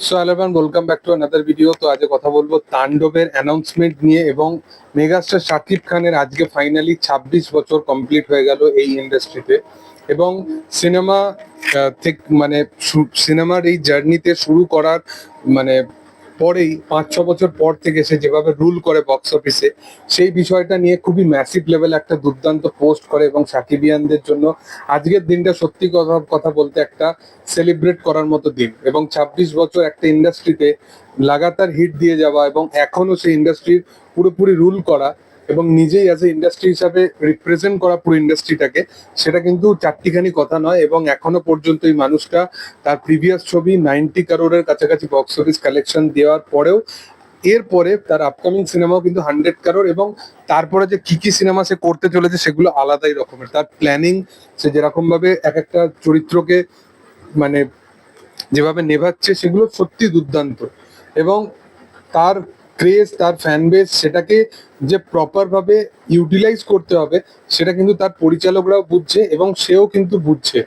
So eleven welcome back to another video তো আজকে কথা বলব তাণ্ডবের অ্যানাউন্সমেন্ট নিয়ে এবং মেগাস্টার শাকিব খানের আজকে ফাইনালি ২৬ বছর কমপ্লিট হয়ে গেল এই ইন্ডাস্ট্রিতে এবং সিনেমা মানে সিনেমার এই জার্নিতে শুরু করার মানে পরেই পাঁচ, ছ বছর পর থেকে সে যেভাবে রুল করে বক্স অফিসে সেই বিষয়টা নিয়ে খুবই ম্যাসিভ লেভেল একটা দুর্দান্ত পোস্ট করে এবং সাকিবিয়ানদের জন্য আজকের দিনটা সত্যি কথা কথা বলতে একটা সেলিব্রেট করার মতো দিন। এবং ২৬ বছর একটা ইন্ডাস্ট্রিতে লাগাতার হিট দিয়ে যাওয়া এবং এখনও সেই ইন্ডাস্ট্রির পুরোপুরি রুল করা এবং নিজেই অ্যাজ এ ইন্ডাস্ট্রি হিসাবে রিপ্রেজেন্ট করা পুরো ইন্ডাস্ট্রিটাকে সেটা কিন্তু চারটিখানি কথা নয় এবং এখনও পর্যন্ত এই মানুষটা তার প্রিভিয়াস ছবি নাইনটি কারোরের কাছাকাছি বক্স অফিস কালেকশন দেওয়ার পরেও, এরপরে তার আপকামিং সিনেমাও কিন্তু হান্ড্রেড কারোর এবং তারপরে যে কি কি সিনেমা সে করতে চলেছে সেগুলো আলাদাই রকমের। তার প্ল্যানিং সে যেরকম ভাবে এক একটা চরিত্রকে মানে যেভাবে নেভাচ্ছে সেগুলো সত্যি দুর্দান্ত এবং তার ক্রেজ তার ফ্যান বেস সেটাকে যে প্রপার ভাবে ইউটিলাইজ করতে হবে, সেটা কিন্তু তার পরিচালকরাও বুঝছে এবং সেও কিন্তু বুঝছে।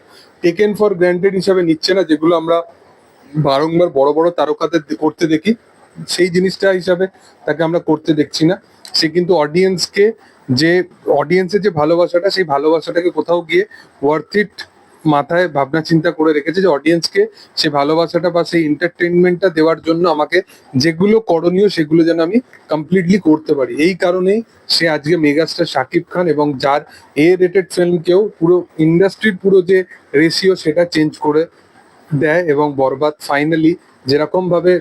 টেকেন ফর গ্র্যান্টেড হিসাবে নিচ্ছে না, যেগুলো আমরা বারংবার বড় বড় তারকাদের করতে দেখি, সেই জিনিসটা হিসাবে তাকে আমরা করতে দেখছি না। সে কিন্তু অডিয়েন্সকে যে অডিয়েন্সের যে ভালোবাসাটা, সেই ভালোবাসাটাকে কোথাও গিয়ে ওয়ার্থ ইট মাথায় ভাবনা চিন্তা করে রেখেছে যে অডিয়েন্সকে সে ভালোবাসাটা বা সেই এন্টারটেনমেন্টটা দেওয়ার জন্য আমাকে যেগুলো করণীয় সেগুলো যেন আমি কমপ্লিটলি করতে পারি। এই কারণেই সে আজকে মেগাস্টার শাকিব খান এবং যার এ রেটেড ফিল্মকেও পুরো ইন্ডাস্ট্রির পুরো যে রেশিও সেটা চেঞ্জ করে দেয় এবং বরবাদ ফাইনালি যেরকম ভাবে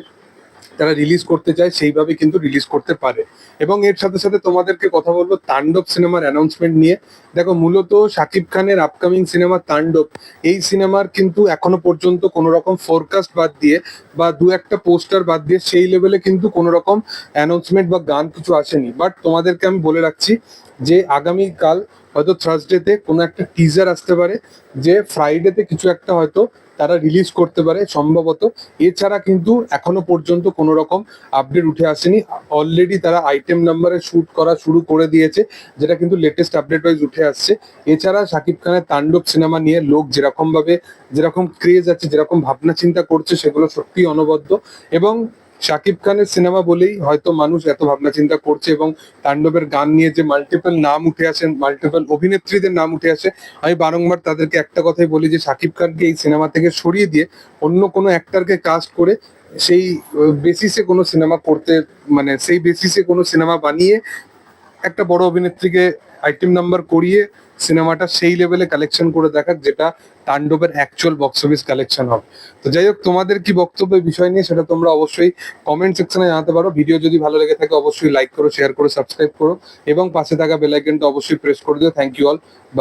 তারা রিলিজ করতে চায়, সেইভাবে কিন্তু রিলিজ করতে পারে। এবং এর সাথে সাথে তোমাদেরকে কথা বলব, তাণ্ডব সিনেমার অ্যানাউন্সমেন্ট নিয়ে। দেখো, মূলত শাকিব খানের আপকামিং সিনেমা তাণ্ডব। এই সিনেমার কিন্তু এখনও পর্যন্ত কোনো রকম ফোরকাস্ট বাদ দিয়ে বা দু একটা পোস্টার বাদ দিয়ে সেই লেভেলে কিন্তু কোনো রকম অ্যানাউন্সমেন্ট বা গান কিছু আসেনি। বাট তোমাদেরকে আমি বলে রাখছি যে, আগামীকাল হয়তো থার্সডেতে কোনো একটা টিজার আসতে পারে যে ফ্রাইডেতে কিছু একটা হয়তো তারা রিলিজ করতে পারে সম্ভবত। এছাড়া কিন্তু এখনও পর্যন্ত কোনো রকম আপডেট উঠে আসেনি। অলরেডি তারা আইটেম নাম্বারে শ্যুট করা শুরু করে দিয়েছে, যেটা কিন্তু লেটেস্ট আপডেট ওয়াইজ উঠে আসছে। এছাড়া শাকিব খানের তাণ্ডব সিনেমা নিয়ে লোক যেরকমভাবে, যেরকম ক্রেজ আছে, যেরকম ভাবনা চিন্তা করছে, সেগুলো সত্যি অনবদ্য। এবং শাকিব খানের সিনেমা বলেই হয়তো মানুষ এত ভাবনা চিন্তা করছে এবং তাণ্ডবের গান নিয়ে যে মাল্টিপল নাম উঠে আসেন মাল্টিপল অভিনেত্রীদের নাম উঠে আসে, আমি বারংবার তাদেরকে একটা কথাই বলি যে শাকিব খানকে এই সিনেমা থেকে সরিয়ে দিয়ে অন্য কোনো অ্যাক্টারকে কাস্ট করে সেই বেসিসে কোনো সিনেমা করতে মানে সেই বেসিসে কোনো সিনেমা বানিয়ে একটা বড় অভিনেত্রীকে আইটেম নাম্বার করিয়ে সিনেমাটা সেই লেভেলে কালেকশন করে দেখাক, যেটা তাণ্ডবের অ্যাকচুয়াল বক্স অফিস কালেকশন হবে। তো যাই হোক, তোমাদের কি বক্তব্য বিষয় নিয়ে সেটা তোমরা অবশ্যই কমেন্ট সেকশনে জানাতে পারো। ভিডিও যদি ভালো লেগে থাকে, অবশ্যই লাইক করো শেয়ার করো সাবস্ক্রাইব করো এবং পাশে থাকা বেল আইকনটা অবশ্যই প্রেস করে দিও। Thank you all by